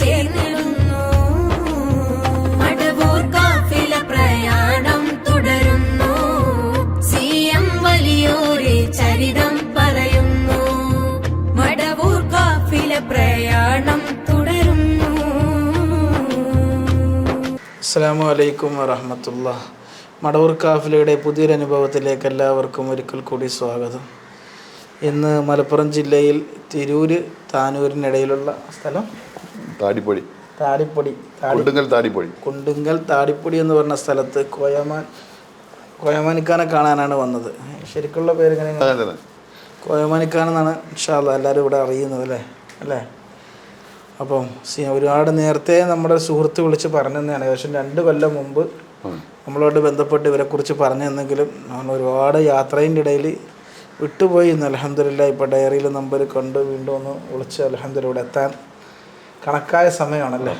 ചേർന്നിടുന്നു മടവൂർ കാഫില പ്രയാണം തുടരുന്നു. ചരിതം പറയുന്നു. മടവൂർ കാഫില പ്രയാണം തുടരുന്നു. അസ്സാം വലൈക്കും വറഹമത്തുള്ള. മടവൂർ കാഫിലയുടെ പുതിയൊരനുഭവത്തിലേക്ക് എല്ലാവർക്കും ഒരിക്കൽ കൂടി സ്വാഗതം. ഇന്ന് മലപ്പുറം ജില്ലയിൽ തിരൂര് താനൂരിനിടയിലുള്ള സ്ഥലം. താടിപ്പൊടി. താടിപ്പൊടി താടി കൊണ്ടുങ്ങൽ താടിപ്പൊടി. കുണ്ടുങ്കൽ താടിപ്പൊടി എന്ന് പറഞ്ഞ സ്ഥലത്ത് കോയമാൻ കോയമാനിക്കാനെ കാണാനാണ് വന്നത്. ശരിക്കുള്ള പേര് എങ്ങനെ? എന്നാണ് ഇൻഷാല്ല എല്ലാവരും ഇവിടെ അറിയുന്നത് അല്ലേ? അല്ലേ? അപ്പം സി ഒരുപാട് നേരത്തെ നമ്മുടെ സുഹൃത്ത് വിളിച്ച് പറഞ്ഞു തന്നെയാണ് ഏകദേശം രണ്ട് കൊല്ലം മുമ്പ് നമ്മളോട് ബന്ധപ്പെട്ട് ഇവരെക്കുറിച്ച് പറഞ്ഞു തന്നെങ്കിലും നമ്മൾ ഒരുപാട് യാത്രയിന്റെ ഇടയിൽ വിട്ടുപോയി ഇന്ന് അലഹമില്ല ഇപ്പോൾ ഡയറിയിൽ നമ്പർ കണ്ട് വീണ്ടും ഒന്ന് വിളിച്ച് അലഹമില്ല ഇവിടെ എത്താൻ കണക്കായ സമയമാണല്ലേ?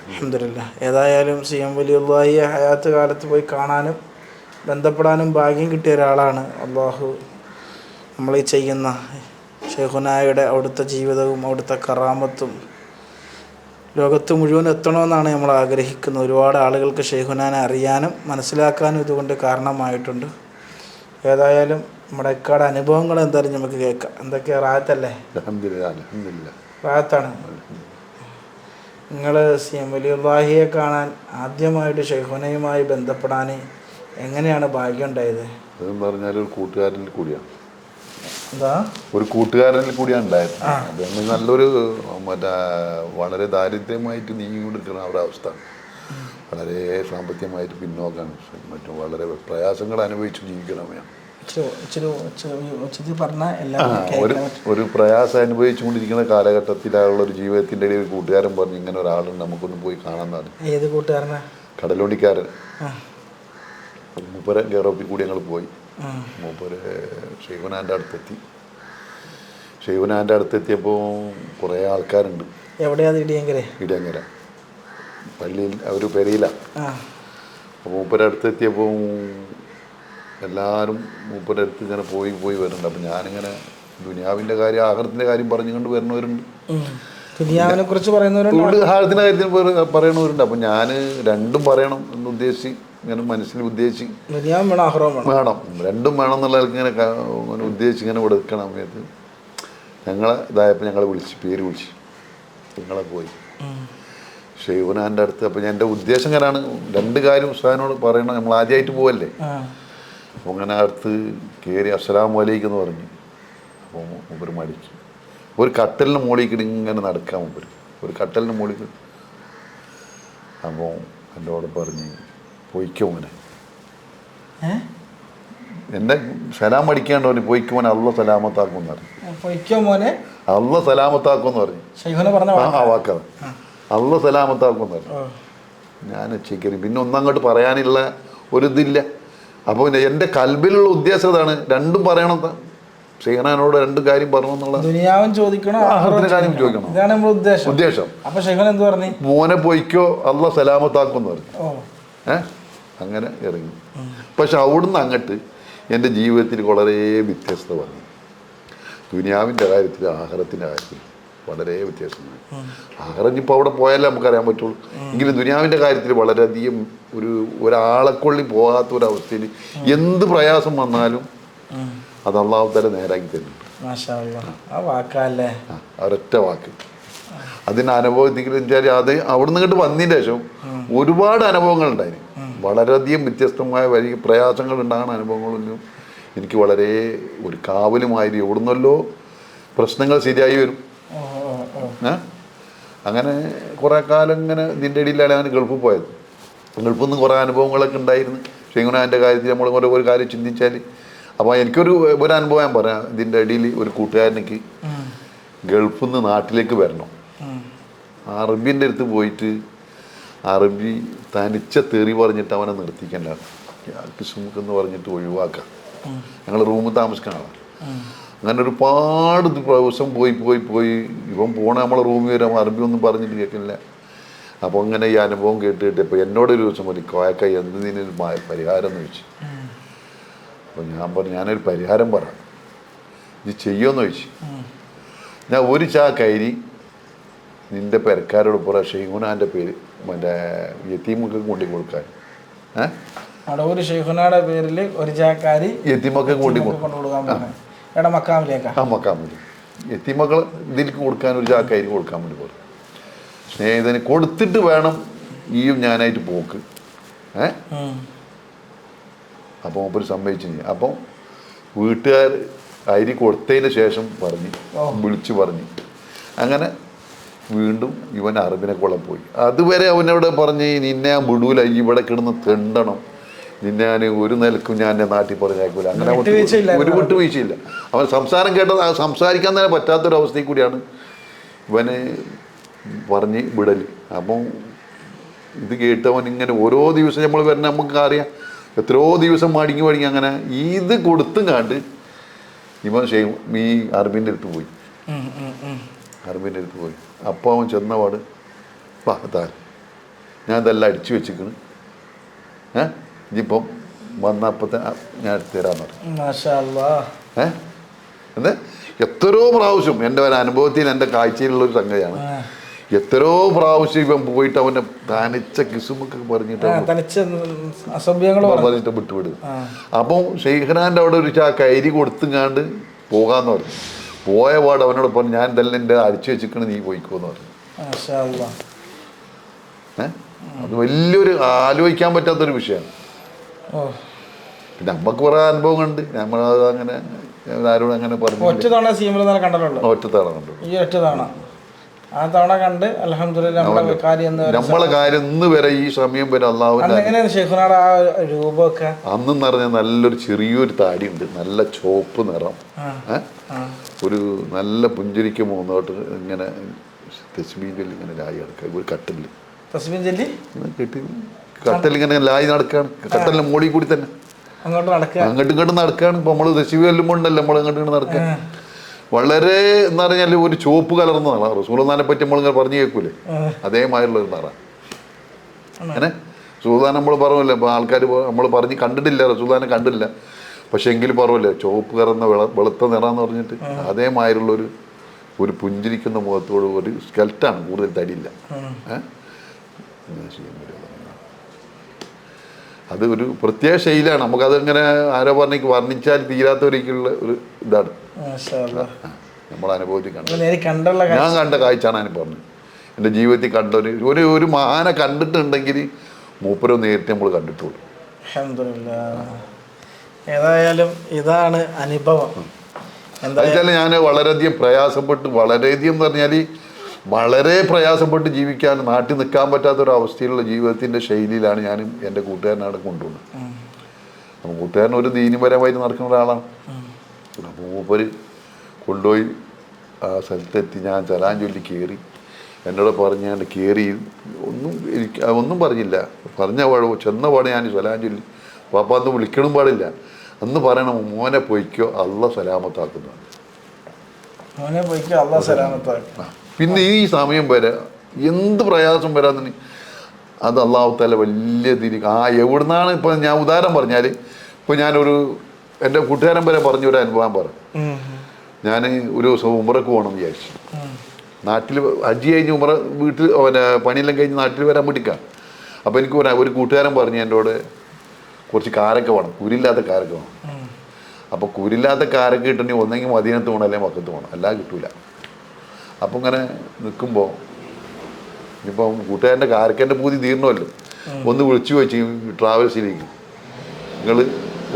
അഹമ്മദില്ല ഏതായാലും സി എം വലിയുള്ളായി ഹയാത്ത് കാലത്ത് പോയി കാണാനും ബന്ധപ്പെടാനും ഭാഗ്യം കിട്ടിയ ഒരാളാണ് അള്ളാഹു. നമ്മൾ ഈ ചെയ്യുന്ന ഷെഹുനായുടെ അവിടുത്തെ ജീവിതവും അവിടുത്തെ കറാമത്തും ലോകത്ത് മുഴുവൻ എത്തണമെന്നാണ് നമ്മൾ ആഗ്രഹിക്കുന്നത്. ഒരുപാട് ആളുകൾക്ക് ഷെയ്ഖുനാനെ അറിയാനും മനസ്സിലാക്കാനും ഇതുകൊണ്ട് കാരണമായിട്ടുണ്ട്. ഏതായാലും നമ്മുടെ എക്കാട് അനുഭവങ്ങൾ എന്തായാലും നമുക്ക് കേൾക്കാം. എന്തൊക്കെയാ റായത്തല്ലേ? റായത്താണ് നിങ്ങൾ സി എം വലിയുള്ളാഹിയെ കാണാൻ ആദ്യമായിട്ട് ഷെയ്ഖുനയുമായി ബന്ധപ്പെടാൻ എങ്ങനെയാണ് ഭാഗ്യം ഉണ്ടായത്? അതെന്ന് പറഞ്ഞാൽ ഒരു കൂട്ടുകാരനിൽ കൂടിയാണ്. എന്താ? ഒരു കൂട്ടുകാരനിൽ കൂടിയാണ് ഉണ്ടായത്. നല്ലൊരു മറ്റേ വളരെ ദാരിദ്ര്യമായിട്ട് നീങ്ങിക്കൊണ്ടിരിക്കുന്ന ഒരവസ്ഥ വളരെ സാമ്പത്തികമായിട്ട് പിന്നോക്കാണ്. മറ്റും വളരെ പ്രയാസങ്ങൾ അനുഭവിച്ച് ജീവിക്കണമേ ഒരു ഒരു പ്രയാസം അനുഭവിച്ചുകൊണ്ടിരിക്കുന്ന കാലഘട്ടത്തിലുള്ള ഒരു ജീവിതത്തിന്റെ ഇടയിൽ ഒരു കൂട്ടുകാരൻ പറഞ്ഞു ഇങ്ങനെ ഒരാളുണ്ട് നമുക്കൊന്ന് പോയി കാണാൻ ഏത് കൂട്ടുകാരനാ? കടലോടിക്കാരൻ. മൂപ്പര ഗേറോപ്പിൽ കൂടി ഞങ്ങൾ പോയി. മൂപ്പര് ഷെയ്ഖുനാന്റെ അടുത്തെത്തി. ഷെയ്ഖുനാന്റെ അടുത്തെത്തിയപ്പോൾ കുറേ ആൾക്കാരുണ്ട്. എവിടെയാ ഇടിയങ്കര? ഇടിയങ്കര. പള്ളിയിൽ അവർ പെരയിലാണ് ആ. അപ്പോൾ മൂപ്പര അടുത്തെത്തിയപ്പോൾ എല്ലാവരും മൂപ്പരടുത്ത് ഇങ്ങനെ പോയി പോയി വരുന്നുണ്ട്. അപ്പം ഞാനിങ്ങനെ ദുനിയാവിന്റെ കാര്യം ആഹാരത്തിന്റെ കാര്യം പറഞ്ഞുകൊണ്ട് വരുന്നവരുണ്ട്. ദുനിയാവിനെ കുറിച്ച് പറയുന്നവരുണ്ട്. ഇവിടെ ആഹാരത്തിന്റെ കാര്യത്തിൽ പറ- പറയണവരുണ്ട് അപ്പം ഞാൻ രണ്ടും പറയണം എന്ന് ഉദ്ദേശിച്ച് ഇങ്ങനെ മനസ്സിൽ ഉദ്ദേശിച്ച്. വേണം രണ്ടും വേണം എന്നുള്ള ആൾക്ക് ഇങ്ങനെ ഇങ്ങനെ ഉദ്ദേശിച്ച് ഇങ്ങനെ ഇവിടെ എടുക്കണ സമയത്ത് ഞങ്ങളെ ഇതായപ്പോൾ ഞങ്ങളെ വിളിച്ച് പേര് വിളിച്ച്. നിങ്ങളെ പോയി. ഷെയ്ഖുനാന്റെ അടുത്ത് അപ്പോൾ എന്റെ ഉദ്ദേശം ഇങ്ങനെയാണ്. രണ്ട് കാര്യം ഉസ്താദിനോട് പറയണം. നമ്മൾ ആദ്യമായിട്ട് പോവല്ലേ? അപ്പോൾ അങ്ങനെ അടുത്ത് കയറി അസ്സലാം വലൈക്ക് എന്ന് പറഞ്ഞു. അപ്പോൾ മൂപ്പർ മടിച്ചു. ഒരു കട്ടലിന് മുകളിൽ ഇങ്ങനെ നടക്കാൻ മൂപ്പർ ഒരു കട്ടലിന് മുകളിൽ. അപ്പോൾ എന്നോട് പറഞ്ഞ് പൊയ്ക്കോ മോനെ. ഏ? എന്നെ സലാം അടിക്കാണ്ട് പറഞ്ഞു പൊയ്ക്കോ മോനെ അള്ള സലാമത്താക്കും എന്ന് പറഞ്ഞു പൊയ്ക്കോ മോനെ. അള്ള സലാമത്താക്കും എന്ന് പറഞ്ഞു ആ ആ വാക്കത് അള്ള സലാമത്താക്കും എന്ന് പറഞ്ഞു. ഞാൻ ചെക്കരി പിന്നെ ഒന്നും അങ്ങോട്ട് പറയാനുള്ള ഒരു ഇതില്ല. അപ്പോൾ പിന്നെ എന്റെ കൽബിലുള്ള ഉദ്ദേശം ഇതാണ്. രണ്ടും പറയണം ഷെയ്ഖനാനോട് രണ്ട് കാര്യം പറഞ്ഞു എന്നുള്ളത് ചോദിക്കണം? കാര്യം ചോദിക്കണം. ഇതാണ് നമ്മുടെ ഉദ്ദേശം. ഉദ്ദേശം. അപ്പൊ എന്ത് പറഞ്ഞു? മോനെ പോയിക്കോ അല്ല സലാമത്താക്കും പറഞ്ഞു. ഓ. ഏ? അങ്ങനെ ഇറങ്ങി. പക്ഷെ അവിടുന്ന് അങ്ങോട്ട് എന്റെ ജീവിതത്തിൽ വളരെ വ്യത്യസ്തത വന്നു. ദുനിയാവിന്റെ കാര്യത്തിൽ ആഹാരത്തിന്റെ കാര്യത്തിൽ വളരെ വ്യത്യാസമാണ് ആഹാരം ഇപ്പോൾ അവിടെ പോയാലേ നമുക്കറിയാൻ പറ്റുള്ളൂ. എങ്കിലും ദുനിയാവിന്റെ കാര്യത്തിൽ വളരെയധികം ഒരു ഒരാളെക്കൊള്ളി പോകാത്ത ഒരവസ്ഥയിൽ എന്ത് പ്രയാസം വന്നാലും അത് അള്ളാഹു തല നേരാക്കി തരുന്നുണ്ട് ഒരൊറ്റ വാക്ക്. അതിന്റെ അനുഭവത്തിൽ വെച്ചാൽ അത് അവിടുന്ന് ഇങ്ങോട്ട് വന്നതിന് ശേഷം ഒരുപാട് അനുഭവങ്ങൾ ഉണ്ടായി വളരെയധികം വ്യത്യസ്തമായ വലിയ പ്രയാസങ്ങൾ ഉണ്ടാകുന്ന അനുഭവങ്ങളൊന്നും എനിക്ക് വളരെ ഒരു കാവലുമായി എവിടുന്നല്ലോ പ്രശ്നങ്ങൾ ശരിയായി വരും? അങ്ങനെ കുറേ കാലം ഇങ്ങനെ ഇതിന്റെ ഇടയിലാണ് ഞാൻ ഗൾഫിൽ പോയത്. ഗൾഫിൽ നിന്ന് കുറേ അനുഭവങ്ങളൊക്കെ ഉണ്ടായിരുന്നു. ഷെയ്ഖുനാന്റെ കാര്യത്തിൽ നമ്മൾ കുറേ ഒരു കാര്യം ചിന്തിച്ചാൽ അപ്പോൾ എനിക്കൊരു ഒരു അനുഭവം ഞാൻ പറയാം. ഇതിന്റെ ഇടയിൽ ഒരു കൂട്ടുകാരനക്ക് ഗൾഫിൽ നിന്ന് നാട്ടിലേക്ക് വരണം. അറബിന്റെ അടുത്ത് പോയിട്ട് അറബി തനിച്ച തെറി പറഞ്ഞിട്ട് അവനെ നിർത്തിക്കണ്ട. സുമുഖ് എന്ന് പറഞ്ഞിട്ട് ഒഴിവാക്കാം. ഞങ്ങൾ റൂമിൽ താമസിക്കുന്ന ആളാണ്. അങ്ങനെ ഒരുപാട് ദിവസം പോയി പോയി പോയി. ഇവൻ പോണ നമ്മളെ റൂമിൽ വരാം അറബി ഒന്നും പറഞ്ഞിട്ട് കേൾക്കില്ല അപ്പോൾ ഇങ്ങനെ ഈ അനുഭവം കേട്ടിട്ട് കേട്ട് ഇപ്പോൾ എന്നോട് ഒരു ദിവസം ഒരു കോയക്ക എന്തിനൊരു പരിഹാരം എന്ന് ചോദിച്ചു. അപ്പൊ അപ്പോൾ ഞാൻ പറഞ്ഞു ഞാനൊരു പരിഹാരം പറയാം നീ ചെയ്യുമെന്ന് ചോദിച്ചു. ഞാൻ ഒരു ചാ കൈരി നിന്റെ പെരക്കാരോട് പറ ഷെയ്ഖുനാന്റെ പേര് മറ്റേ യത്തീമൊക്കെ കൊണ്ടു കൊടുക്കാൻ. ഏ? അടവൂര് ഷെയ്ഖുനയുടെ പേരിൽ ഒരു ചാക്കാരി യത്തീമൊക്കെ കൊണ്ടു കൊടുക്കാൻ. മക്കാമിലേക്കാ. ആ യത്തീമക്കൾ ഇതിലേക്ക് കൊടുക്കാൻ ഒരു ചാക്കാരി കൊടുക്കാൻ വേണ്ടി പറയും സ്നേഹിതന് കൊടുത്തിട്ട് വേണം ഈയും ഞാനായിട്ട് പോക്ക്. ഏ? അപ്പൊ അപ്പോൾ മൂപ്പര് സമ്മതിച്ചു അപ്പം വീട്ടുകാർ അരി കൊടുത്തതിന് ശേഷം പറഞ്ഞു. വിളിച്ചു പറഞ്ഞു. അങ്ങനെ വീണ്ടും ഇവൻ അറബിനെ കൊള്ള പോയി. അതുവരെ അവനവിടെ പറഞ്ഞ് നിന്നെ ഞാൻ വിടൂല ഇവിടെ കിടന്ന് തെണ്ടണം. നിന്നെ ഞാൻ ഒരു നിലക്കും ഞാൻ എന്റെ നാട്ടിൽ പറഞ്ഞേക്കൂല അങ്ങനെ. ഒരു വിട്ടുവീഴ്ചയില്ല അവൻ സംസാരം കേട്ടത് സംസാരിക്കാൻ തന്നെ പറ്റാത്തൊരവസ്ഥയിൽ കൂടിയാണ് ഇവന് പറഞ്ഞ് വിടൽ അപ്പം ഇത് കേട്ടവൻ ഇങ്ങനെ ഓരോ ദിവസം നമ്മൾ വരുന്ന നമുക്ക് അറിയാം. എത്രയോ ദിവസം മടിങ്ങി മടിങ്ങി അങ്ങനെ ഇത് കൊടുത്തും കണ്ട് ഇവൻ ചെയ്യും ഈ അറബിന്റെ അടുത്ത് പോയി. അറബിന്റെ അടുത്ത് പോയി. അപ്പോൾ അവൻ ചെന്നപാട് വാ താൻ ഞാൻ ഇതെല്ലാം അടിച്ചു വെച്ചിക്കണ് ഏ? ഇനിയിപ്പം വന്നപ്പത്തെ ഞാൻ എടുത്ത് പറഞ്ഞു. ഏ? എന്ന് എത്രയോ പ്രാവശ്യം എന്റെ ഒരു അനുഭവത്തിൽ എന്റെ കാഴ്ചയിലുള്ള ഒരു സംഗതിയാണ്. എത്രയോ പ്രാവശ്യം ഇവൻ പോയിട്ട് അവന്റെ തനിച്ച കിസുമൊക്കെ പറഞ്ഞിട്ട് പറഞ്ഞിട്ട് വിട്ടുവിടും. അപ്പം ഷെയ്ഖ്നാന്റെ അവിടെ ഒരു ചാ കൈരി കൊടുത്തുങ്ങാണ്ട് പോകാന്ന് പറഞ്ഞു. പോയ പാട് അവനോട് പറഞ്ഞു ഞാൻ ഇതെല്ലാം എന്റെ അടിച്ചു വെച്ചിക്കണ് നീ പോയിക്കോന്ന് പറഞ്ഞു. അത് വലിയൊരു ആലോചിക്കാൻ പറ്റാത്തൊരു വിഷയമാണ്. നമുക്ക് കുറേ അനുഭവങ്ങളുണ്ട്. നമ്മൾ അങ്ങനെ ആരോടും അങ്ങനെ ഒറ്റ പറഞ്ഞു തവണ സീമിൽ ഒറ്റ ഒറ്റത്താണ് കണ്ടു. ഈ ഒറ്റ തവണ. ആ തവണ കണ്ട് അലഹമില്ല നമ്മുടെ കാര്യം എന്ന് നമ്മളെ കാര്യം ഇന്ന് വരെ ഈ സമയം വരെ എങ്ങനെയാണ് ഷെയ്ഖുനാട് ആ രൂപമൊക്കെ? അന്നെന്ന് പറഞ്ഞാൽ നല്ലൊരു ചെറിയൊരു താടി ഉണ്ട് നല്ല ചോപ്പ് നിറം. ഒരു നല്ല പുഞ്ചിരിക്ക് മൂന്നോട്ട് ഇങ്ങനെ തെസ്മീനിൽ ഇങ്ങനെ ലായി നടക്കുക. ഒരു കട്ടിൽ തസ്ബീൻ ചൊല്ലി കെട്ടി കട്ടൽ ഇങ്ങനെ ലായി നടക്കുകയാണ് കട്ടലിന്റെ മോളിൽ കൂടി തന്നെ. അങ്ങോട്ട് നടക്കുക. അങ്ങോട്ടും ഇങ്ങോട്ടും നടക്കുകയാണ് ഇപ്പൊ നമ്മൾ തെശിവ് കൊല്ലുമ്പോണ്ടല്ലോ നമ്മൾ അങ്ങോട്ടും ഇങ്ങോട്ട് നടക്കുക. വളരെ എന്ന് പറഞ്ഞാൽ ഒരു ചുവപ്പ് കലർന്ന കലർന്നതാണ് റസൂലനാനെ പറ്റി നമ്മളിങ്ങനെ പറഞ്ഞു കേൾക്കൂലേ. അതേമാതിരിയുള്ള ഒരു നിറ അങ്ങനെ സുൽത്താൻ നമ്മൾ പറഞ്ഞില്ല? ഇപ്പോൾ ആൾക്കാർ നമ്മൾ പറഞ്ഞ് കണ്ടിട്ടില്ല റസൂൽദാനെ കണ്ടില്ല പക്ഷെ എങ്കിലും പറവല്ലേ ചുവപ്പ് കറന്ന വെള വെളുത്ത നിറാന്ന് പറഞ്ഞിട്ട് അതേമാതിരിയുള്ള ഒരു ഒരു പുഞ്ചിരിക്കുന്ന മുഖത്തോട് ഒരു സ്കെൽറ്റാണ് കൂടുതൽ തടിയില്ല. ഉം. ഏ? ഇങ്ങനെ ചെയ്യാൻ പറ്റില്ല. അത് ഒരു പ്രത്യേക ശൈലിയാണ്. നമുക്ക് ഇങ്ങനെ ആരോ പറഞ്ഞേക്ക് വർണിച്ചാൽ തീരാത്തവരേക്കുള്ള ഒരു ഇതാണ്. നമ്മൾ അനുഭവിച്ചിട്ടുണ്ട് ഞാൻ കണ്ട കാഴ്ചയാണ് ഞാൻ പറഞ്ഞത്. എന്റെ ജീവിതത്തിൽ കണ്ട ഒരു ഒരു ഒരു മഹാനെ കണ്ടിട്ടുണ്ടെങ്കിൽ മൂപ്പരോ നേരിട്ട് നമ്മൾ കണ്ടിട്ടുള്ളൂ. ഏതായാലും ഇതാണ് അനുഭവം. എന്താ ഞാൻ വളരെയധികം പ്രയാസപ്പെട്ട് വളരെയധികം എന്ന് പറഞ്ഞാൽ വളരെ പ്രയാസപ്പെട്ട് ജീവിക്കാൻ നാട്ടിൽ നിൽക്കാൻ പറ്റാത്ത ഒരു അവസ്ഥയിലുള്ള ജീവിതത്തിന്റെ ശൈലിയിലാണ് ഞാനും എന്റെ കൂട്ടുകാരനാണ് കൊണ്ടുപോകുന്നത്. അപ്പം കൂട്ടുകാരൻ ഒരു ദീനപരമായിട്ട് നടക്കുന്ന ഒരാളാണ്. അപ്പോൾ മൂപ്പര് കൊണ്ടുപോയി ആ സ്ഥലത്തെത്തി. ഞാൻ ചലാൻ ചൊല്ലി കയറി. എന്നോട് പറഞ്ഞ് ഞാൻ കയറി. ഒന്നും എനിക്ക് ഒന്നും പറഞ്ഞില്ല. പറഞ്ഞ പാട് ചെന്ന പാട് ഞാൻ സലാം ചൊല്ലി. പാപ്പ അന്ന് വിളിക്കണം പാടില്ല. അന്ന് പറയണം മോനെ പൊയ്ക്കോ അള്ള സലാമത്താക്കുന്നു മോനെ പൊയ്ക്കോ അള്ള സലാമത്താക്കും. പിന്നെ ഈ സമയം വരെ എന്ത് പ്രയാസം വരാന്ന് അത് അള്ളാഹു തല വലിയ തിരി ആ എവിടുന്നാണ് ഇപ്പം ഞാൻ ഉദാഹരണം പറഞ്ഞാൽ ഇപ്പം ഞാനൊരു എന്റെ കൂട്ടുകാരൻ വരെ പറഞ്ഞ ഒരു അനുഭവം പറ. ഞാൻ ഒരു ദിവസം ഉമറക്ക് പോകണം വിചാരിച്ചു. നാട്ടിൽ അജി കഴിഞ്ഞ് ഉമറ വീട്ടിൽ പിന്നെ പണിയെല്ലാം കഴിഞ്ഞ് നാട്ടിൽ വരാൻ പിടിക്കാം അപ്പോൾ എനിക്ക് ഒരു ഒരു കൂട്ടുകാരൻ പറഞ്ഞു എന്നോട് കുറച്ച് കാരക്ക വേണം കുരില്ലാത്ത കാരക്ക വേണം. അപ്പൊ അപ്പോൾ കുരില്ലാത്ത കാരക്ക കിട്ടണമെങ്കിൽ ഒന്നെങ്കിൽ മദീനത്ത് പോകണം അല്ലെങ്കിൽ മക്കത്ത് പോകണം. അല്ലാതെ കിട്ടൂല. അപ്പോൾ ഇങ്ങനെ നിൽക്കുമ്പോൾ ഇപ്പം കൂട്ടുകാരന്റെ കാരക്കന്റെ പൂതി തീർന്നല്ലോ. ഒന്ന് വിളിച്ചു വെച്ച് ട്രാവൽസിലേക്ക്. നിങ്ങൾ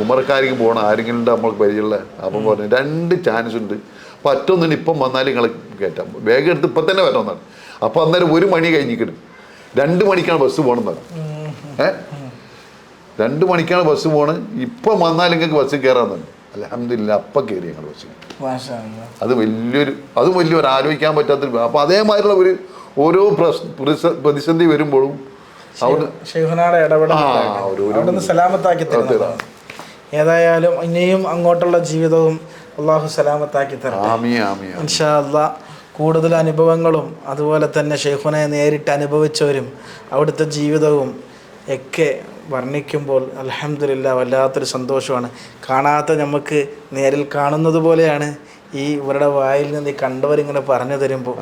ഉമർക്കാരിക്ക് പോകണം ആരെങ്കിലും ഉണ്ട് നമ്മൾക്ക് പരിചയമുള്ള. അപ്പം പറഞ്ഞു രണ്ട് ചാൻസ് ഉണ്ട്. പറ്റൊന്നിന് ഇപ്പം വന്നാലും നിങ്ങൾ കയറ്റാം വേഗം എടുത്ത് ഇപ്പം തന്നെ വരണമെന്നാണ് അപ്പം അന്നേരം ഒരു മണി കഴിഞ്ഞിക്കിടും. രണ്ട് മണിക്കാണ് ബസ് പോകണമെന്നാണ് ഏഹ് രണ്ട് മണിക്കാണ് ബസ് പോണത് ഇപ്പം വന്നാൽ നിങ്ങൾക്ക് ബസ്സിൽ കയറാമെന്നാണ് അലഹമില്ല അപ്പം കയറി ഞങ്ങൾ ബസ്സിൽ. അത് വലിയൊരു അത് വലിയൊരു ആലോചിക്കാൻ പറ്റാത്തൊരു അപ്പം അതേമാതിരിയുള്ള ഒരു ഓരോ പ്രതിസന്ധി വരുമ്പോഴും സലാമത്താക്കി തരുന്നതാണ് ഏതായാലും ഇനിയും അങ്ങോട്ടുള്ള ജീവിതവും അള്ളാഹു സലാമത്താക്കി തരാം കൂടുതൽ അനുഭവങ്ങളും അതുപോലെ തന്നെ ഷെയ്ഖുനെ നേരിട്ട് അനുഭവിച്ചവരും അവിടുത്തെ ജീവിതവും ഒക്കെ വർണിക്കുമ്പോൾ അലഹമില്ല വല്ലാത്തൊരു സന്തോഷമാണ്. കാണാത്ത നമുക്ക് നേരിൽ കാണുന്നത് പോലെയാണ് ഈ ഇവരുടെ വായിൽ നിന്ന് ഈ കണ്ടവരിങ്ങനെ പറഞ്ഞു തരുമ്പോൾ.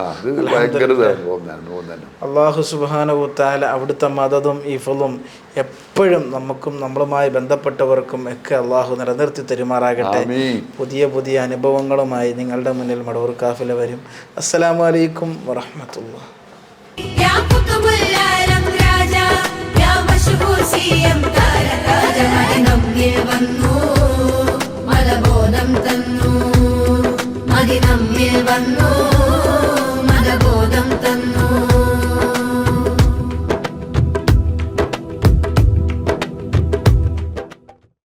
അള്ളാഹു സുബാനുത്താല അവിടുത്തെ മതതും ഇഫലും എപ്പോഴും നമുക്കും നമ്മളുമായി ബന്ധപ്പെട്ടവർക്കും ഒക്കെ അള്ളാഹു നിലനിർത്തി തരുമാറാകട്ടെ. ആമീൻ. പുതിയ പുതിയ അനുഭവങ്ങളുമായി നിങ്ങളുടെ മുന്നിൽ മടവൂർ കാഫില വരും. അസ്സലാമു അലൈക്കും വറഹമത്തുള്ള